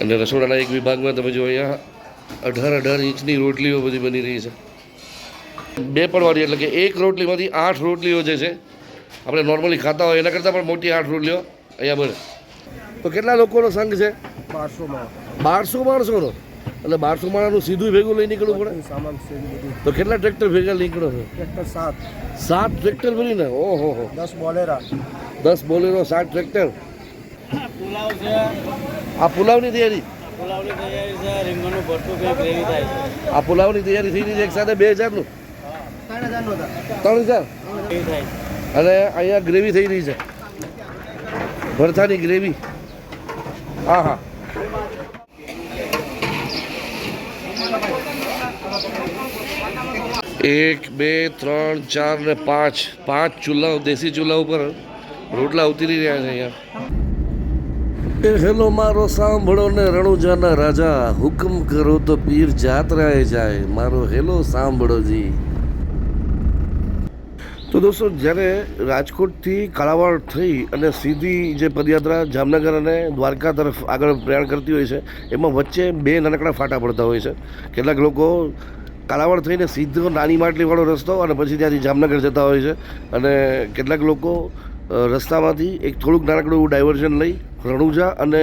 અને રસોડાના એક વિભાગમાં તમે જો અહીંયા અઢાર અઢાર ઇંચની રોટલીઓ બધી બની રહી છે. બે પણ વાળી એટલે કે એક રોટલીમાંથી આઠ રોટલીઓ જે છે આપણે નોર્મલી ખાતા હોય એના કરતાં પણ મોટી આઠ રોટલીઓ અહીંયા બને. તો કેટલા લોકોનો સંઘ છે? બારસોમાં બારસો માણસોનો? એટલે બારસો માણસનું સીધું ભેગું લઈ નીકળવું પડે? સામાન છે તો કેટલા ટ્રેક્ટર ભેગા નીકળો છો? ટ્રેક્ટર સાત. સાત ટ્રેક્ટર ભરીને? ઓહો હો. દસ બોલેરા. દસ બોલેરો સાત ટ્રેક્ટર. પુલાવ છે આ પુલાવની તૈયારી? આ પુલાવની તૈયારી થઈ રહી છે એક સાથે બે હજારનું? ત્રણ હજાર? અને અહીંયા ગ્રેવી થઈ રહી છે. ભરથાની ગ્રેવી. હા હા એક બે ત્રણ ચાર ને પાંચ. પાંચ ચૂલા દેશી ચૂલા ઉપર રોટલા ઉતરી રહ્યા છે અહીંયા. એ હેલો, મારો સાંભળો ને રણુજાના રાજા, હુકમ કરો તો પીર જાત્રાએ જાય. મારો હેલો સાંભળોજી તો દોસ્તો, જ્યારે રાજકોટથી કાળાવાડ થઈ અને સીધી જે પદયાત્રા જામનગર અને દ્વારકા તરફ આગળ પ્રયાણ કરતી હોય છે, એમાં વચ્ચે બે નાનકડા ફાટા પડતા હોય છે. કેટલાક લોકો કાલાવાડ થઈને સીધો નાની માટલીવાળો રસ્તો અને પછી ત્યાંથી જામનગર જતા હોય છે અને કેટલાક લોકો રસ્તામાંથી એક થોડુંક નાનકડું એવું ડાયવર્ઝન લઈ રણુજા અને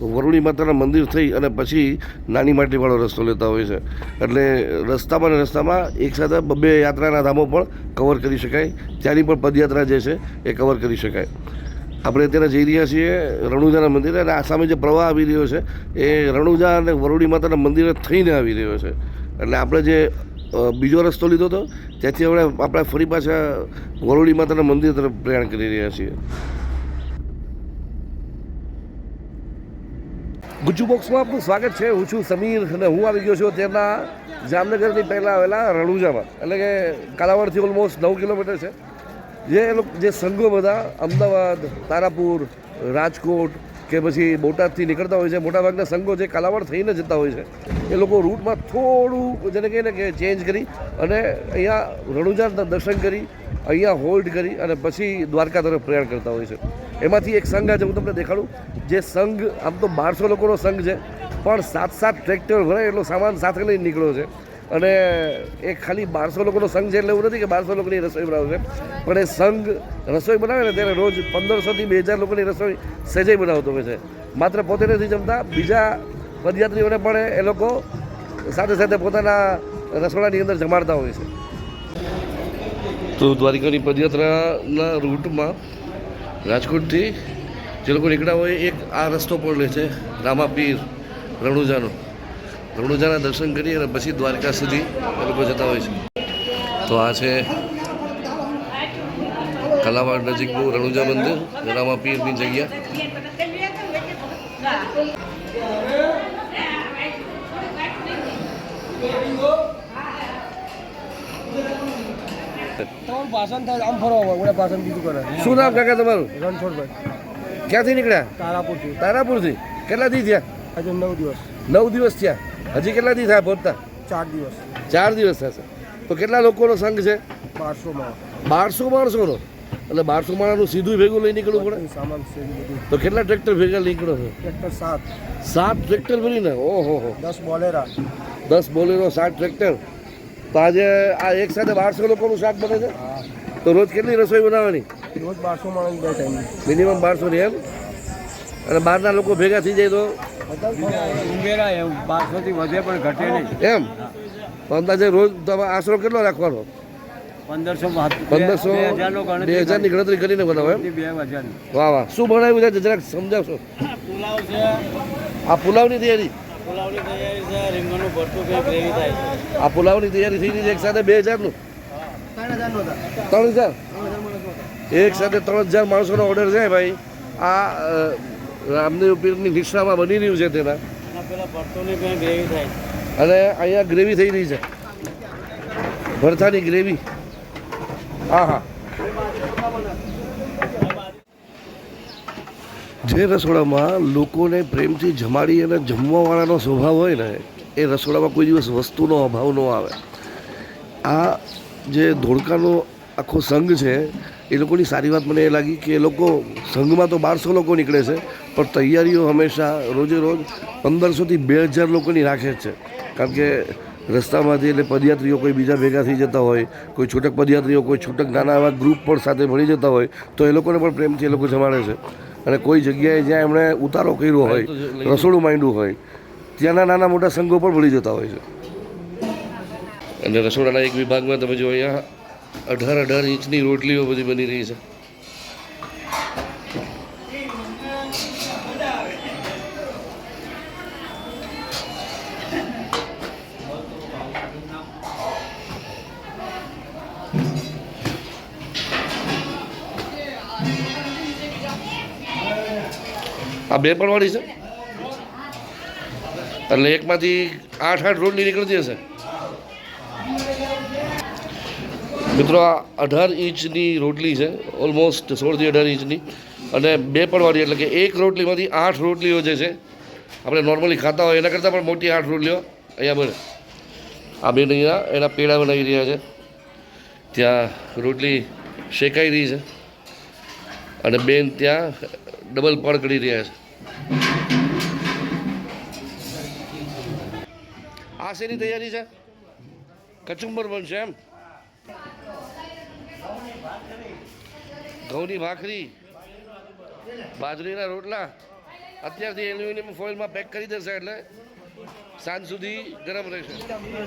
વરુણી માતાના મંદિર થઈ અને પછી નાની માટલીવાળો રસ્તો લેતા હોય છે. એટલે રસ્તામાં ને રસ્તામાં એકસાથે બબ્બે યાત્રાના ધામો પણ કવર કરી શકાય. ત્યાંની પણ પદયાત્રા જે છે એ કવર કરી શકાય. આપણે અત્યારે જઈ રહ્યા છીએ રણુજાના મંદિરે અને આ સામે જે પ્રવાહ આવી રહ્યો છે એ રણુજા અને વરુણી માતાના મંદિરે થઈને આવી રહ્યો છે. એટલે આપણે જે બીજો રસ્તો લીધો હતો ત્યાંથી હવે આપણે ફરી પાછા વરોડી માતાના મંદિર તરફ પ્રયાણ કરી રહ્યા છીએ. ગુજ્જુ બોક્સમાં આપનું સ્વાગત છે. હું છું સમીર અને હું આવી ગયો છું તેના જામનગરની પહેલાં આવેલા રણુજામાં. એટલે કે કાલાવાડથી ઓલમોસ્ટ નવ કિલોમીટર છે. જે જે સંઘો બધા, અમદાવાદ, તારાપુર, રાજકોટ કે પછી બોટાદથી નીકળતા હોય છે. મોટાભાગના સંઘો જે કાલાવાડ થઈને જતા હોય છે, એ લોકો રૂટમાં થોડું જેને કહીને કે ચેન્જ કરી અને અહીંયા રણુજા દર્શન કરી, અહીંયા હોલ્ડ કરી અને પછી દ્વારકા તરફ પ્રયાણ કરતા હોય છે. એમાંથી એક સંઘ આજે હું તમને દેખાડું, જે સંઘ આમ તો બારસો લોકોનો સંઘ છે, પણ સાત સાત ટ્રેક્ટર ભરાય એટલો સામાન સાથે લઈને નીકળ્યો છે. અને એ ખાલી બારસો લોકોનો સંઘ છે એટલે એવું નથી કે બારસો લોકોની રસોઈ બનાવે પણ એ સંઘ રસોઈ બનાવે ને ત્યારે રોજ પંદરસોથી બે હજાર લોકોની રસોઈ સહેજે બનાવતો હોય છે. માત્ર પોતે નથી જમતા, બીજા પદયાત્રીઓને પણ એ લોકો સાથે સાથે પોતાના રસોડાની અંદર જમાડતા હોય છે. તો દ્વારિકાની પદયાત્રાના રૂટમાં રાજકોટથી જે લોકો નીકળ્યા હોય એક આ રસ્તો પણ લે છે, રામાપીર રણુજાનો. રણુજાના દર્શન કરી અને પછી દ્વારકા સુધી એ લોકો જતા હોય છે. તો આ છે કલાવાડ નજીકનું રણુજા મંદિર જગ્યા. ભાષણ બીજું કરે. શું નામ કાકા તમારું? રણછોડભાઈ. ક્યાંથી નીકળ્યા? તારાપુરથી. તારાપુરથી? કેટલા દી થયા? આજે નવ દિવસ. નવ દિવસ થયા. હજી કેટલા દિવસ થાય પહોંચતા? ચાર દિવસ. ચાર દિવસ થશે તો કેટલા લોકોનો સંઘ છે? બારસો માણસ. બારસો માણસોનો? એટલે બારસો માણસનું સીધું ભેગું લઈ નીકળવું પડે? સામાન તો કેટલા ટ્રેક્ટર ભેગા નીકળો છો? ટ્રેક્ટર સાત. સાત ટ્રેક્ટર ભરીને? ઓહો હો. દસ બોલેરા. દસ બોલેરો સાત ટ્રેક્ટર. તો આજે આ એક સાથે બારસો લોકોનું શાક બને છે? તો રોજ કેટલી રસોઈ બનાવવાની? રોજ બારસો માણસ બે ટાઈમ. મિનિમમ બારસો ની એમ? અને બહારના લોકો ભેગા થઈ જાય તો? ઉમેરા વધે પણ ઘટે નહીં. એમ? અંદાજે રોજ તમે આશરો કેટલો રાખવાનો? પંદરસો પંદરસો બે હજારની ગણતરી કરીને બનાવો એમ? બે વાહ વાહ. શું બનાવ્યું છે? જરાક સમજાવશો. પુલાવ છે. આ પુલાવની તૈયારી? પુલાવની તૈયારી છે. રીંગણનું ભરતું કંઈ ગ્રેવી થાય છે. આ પુલાવની તૈયારી થઈ રહી છે એક સાથે બે હજારનું? ત્રણ ત્રણ હજાર? એક સાથે ત્રણ હજાર માણસોનો ઓર્ડર છે ભાઈ. આ રામદેવ પીરની રિક્ષામાં બની રહ્યું છે તેના. અને અહીંયા ગ્રેવી થઈ રહી છે. ભરથાની ગ્રેવી. હા હા જે રસોડામાં લોકોને પ્રેમથી જમાડી અને જમવાવાળાનો સ્વભાવ હોય ને એ રસોડામાં કોઈ દિવસ વસ્તુનો અભાવ ન આવે. આ જે ધોળકાનો આખો સંઘ છે એ લોકોની સારી વાત મને એ લાગી કે એ લોકો સંઘમાં તો બારસો લોકો નીકળે છે પણ તૈયારીઓ હંમેશા રોજે રોજ પંદરસોથી બે હજાર લોકોની રાખે જ છે. કારણ કે રસ્તામાંથી એટલે પદયાત્રીઓ કોઈ બીજા ભેગા થઈ જતા હોય કોઈ છૂટક પદયાત્રીઓ કોઈ છૂટક નાના એવા ગ્રુપ પણ સાથે મળી જતા હોય તો એ લોકોને પણ પ્રેમથી એ લોકો જમાડે છે. અને કોઈ જગ્યાએ જ્યાં એમણે ઉતારો કર્યો હોય રસોડું માંડ્યું હોય ત્યાંના નાના મોટા સંઘો પણ ભળી જતા હોય છે. અને રસોડાના એક વિભાગમાં તમે જો અહીંયા અઢાર અઢાર ઇંચની રોટલીઓ બધી બની રહી છે. આ બે પણ વાળી છે? એટલે એકમાંથી આઠ આઠ રોટલી નીકળતી હશે મિત્રો, આ અઢાર ઇંચની રોટલી છે ઓલમોસ્ટ સોળથી અઢાર ઇંચની. અને બે પડવાળી એટલે કે એક રોટલીમાંથી આઠ રોટલીઓ જે છે, આપણે નોર્મલી ખાતા હોય એના કરતાં પણ મોટી આઠ રોટલીઓ અહીંયા બને આ બેન અહીંયા એના પેડા બનાવી રહ્યા છે. ત્યાં રોટલી શેકાઈ રહી છે. અને બેન ત્યાં ડબલ પડ કરી રહ્યા છે. આ શેની તૈયારી છે? કચુંબર બનશે એમ? ઘઉંની ભાખરી, બાજરીના રોટલા. અત્યારથી એલ્યુમિનિયમ ફોઇલમાં પેક કરી દેશે એટલે સાંજ સુધી ગરમ રહેશે. રામદેવ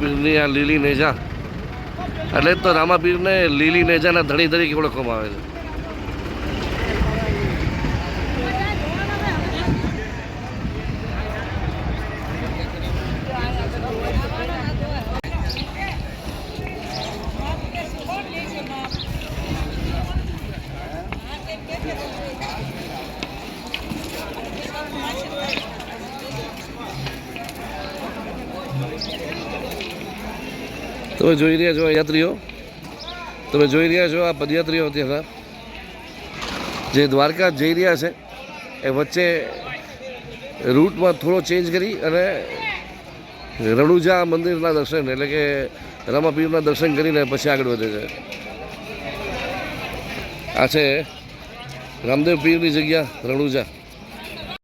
પીરની આ લીલી નેજા. એટલે તો રામાપીરને લીલી નેજાના ધણી તરીકે ઓળખવામાં આવે છે. તમે જોઈ રહ્યા છો યાત્રીઓ. તમે જોઈ રહ્યા છો આ પદયાત્રીઓ અત્યારના જે દ્વારકા જઈ રહ્યા છે, એ વચ્ચે રૂટમાં થોડો ચેન્જ કરી અને રણુજા મંદિરના દર્શન એટલે કે રામાપીરના દર્શન કરીને પછી આગળ વધે છે. આ છે રામદેવ પીરની જગ્યા રણુજા.